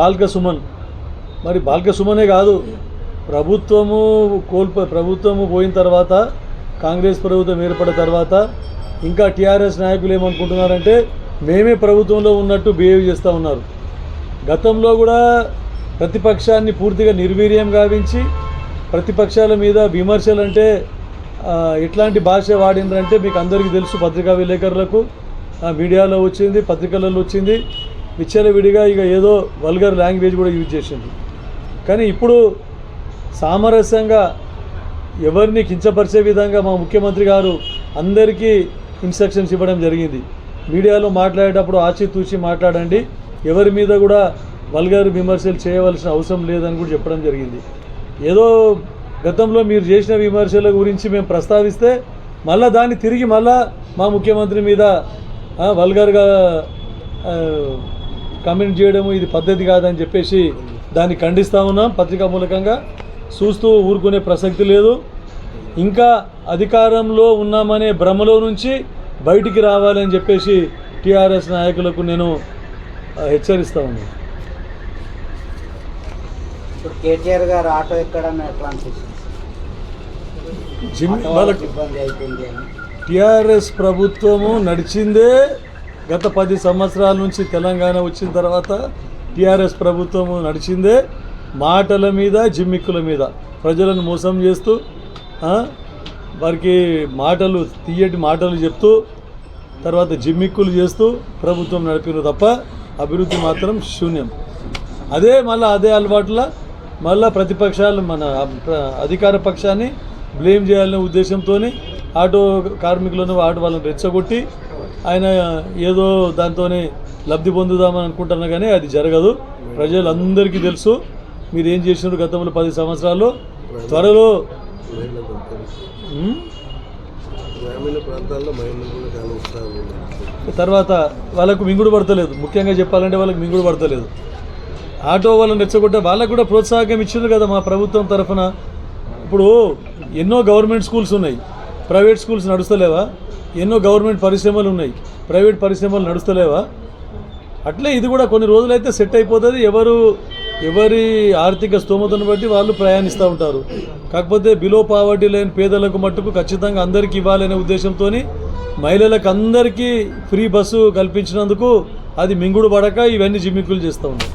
బాల్క సుమన్ మరి బాల్క సుమనే కాదు ప్రభుత్వము కోల్పో ప్రభుత్వము పోయిన తర్వాత కాంగ్రెస్ ప్రభుత్వం ఏర్పడిన తర్వాత ఇంకా టీఆర్ఎస్ నాయకులు ఏమనుకుంటున్నారంటే మేమే ప్రభుత్వంలో ఉన్నట్టు బిహేవ్ చేస్తూ ఉన్నారు. గతంలో కూడా ప్రతిపక్షాన్ని పూర్తిగా నిర్వీర్యం గావించి ప్రతిపక్షాల మీద విమర్శలు అంటే ఎట్లాంటి భాష వాడిందంటే మీకు అందరికీ తెలుసు పత్రికా విలేకరులకు మీడియాలో వచ్చింది పత్రికలలో వచ్చింది. విచ్చలవిడిగా ఇక ఏదో వల్గర్ లాంగ్వేజ్ కూడా యూజ్ చేసింది కానీ ఇప్పుడు సామరస్యంగా ఎవరిని కించపరిచే విధంగా మా ముఖ్యమంత్రి గారు అందరికీ ఇన్స్ట్రక్షన్స్ ఇవ్వడం జరిగింది. మీడియాలో మాట్లాడేటప్పుడు ఆచితూచి మాట్లాడండి. ఎవరి మీద కూడా వల్గర్ విమర్శలు చేయవలసిన అవసరం లేదని కూడా చెప్పడం జరిగింది. ఏదో గతంలో మీరు చేసిన విమర్శల గురించి మేము ప్రస్తావిస్తే మళ్ళా దాన్ని తిరిగి మళ్ళా మా ముఖ్యమంత్రి మీద వల్గర్గా కామెంట్ చేయడం ఇది పద్ధతి కాదని చెప్పేసి దాన్ని ఖండిస్తూ ఉన్నాం. పత్రికా మూలకంగా చూస్తూ ఊరుకునే ప్రసక్తి లేదు. ఇంకా అధికారంలో ఉన్నామనే భ్రమలో నుంచి బయటికి రావాలని చెప్పేసి టీఆర్ఎస్ నాయకులకు నేను హెచ్చరిస్తా ఉన్నాను. ఇప్పుడు కేటీఆర్ గారు ఆటో ఎట్లా అనిపిస్తుంది? టీఆర్ఎస్ ప్రభుత్వము నడిచిందే గత పది సంవత్సరాల నుంచి తెలంగాణ వచ్చిన తర్వాత టీఆర్ఎస్ ప్రభుత్వము నడిచిందే మాటల మీద జిమ్మిక్కుల మీద. ప్రజలను మోసం చేస్తూ వారికి మాటలు తీయటి మాటలు చెప్తూ తర్వాత జిమ్మిక్కులు చేస్తూ ప్రభుత్వం నడిపిన తప్ప అభివృద్ధి మాత్రం శూన్యం. అదే మళ్ళీ అదే అలవాట్ల మళ్ళీ ప్రతిపక్షాలు మన అధికార పక్షాన్ని బ్లేమ్ చేయాలనే ఉద్దేశంతో ఆటో కార్మికులను ఆటో వాళ్ళని రెచ్చగొట్టి ఆయన ఏదో దాంతోనే లబ్ధి పొందుదామని అనుకుంటున్నా కానీ అది జరగదు. ప్రజలందరికీ తెలుసు. మీరు ఏం చేసినారు గతంలో పది సంవత్సరాల్లో? త్వరలో తర్వాత వాళ్ళకు మింగుడు పడతలేదు. ముఖ్యంగా చెప్పాలంటే వాళ్ళకి మింగుడు పడతలేదు. ఆటో వాళ్ళని రెచ్చగొట్టే వాళ్ళకు కూడా ప్రోత్సాహం ఇచ్చింది కదా మా ప్రభుత్వం తరఫున. ఇప్పుడు ఎన్నో గవర్నమెంట్ స్కూల్స్ ఉన్నాయి. ప్రైవేట్ స్కూల్స్ నడుస్తలేవా? ఎన్నో గవర్నమెంట్ పరిశ్రమలు ఉన్నాయి. ప్రైవేట్ పరిశ్రమలు నడుస్తలేవా? అట్లే ఇది కూడా కొన్ని రోజులైతే సెట్ అయిపోతుంది. ఎవరు ఎవరి ఆర్థిక స్తోమతను బట్టి వాళ్ళు ప్రయాణిస్తూ ఉంటారు. కాకపోతే బిలో పావర్టీ లేని పేదలకు మట్టుకు ఖచ్చితంగా అందరికీ ఇవ్వాలనే ఉద్దేశంతో మహిళలకు అందరికీ ఫ్రీ బస్సు కల్పించినందుకు అది మింగుడు పడక ఇవన్నీ జిమ్మిక్కులు చేస్తూ ఉన్నాయి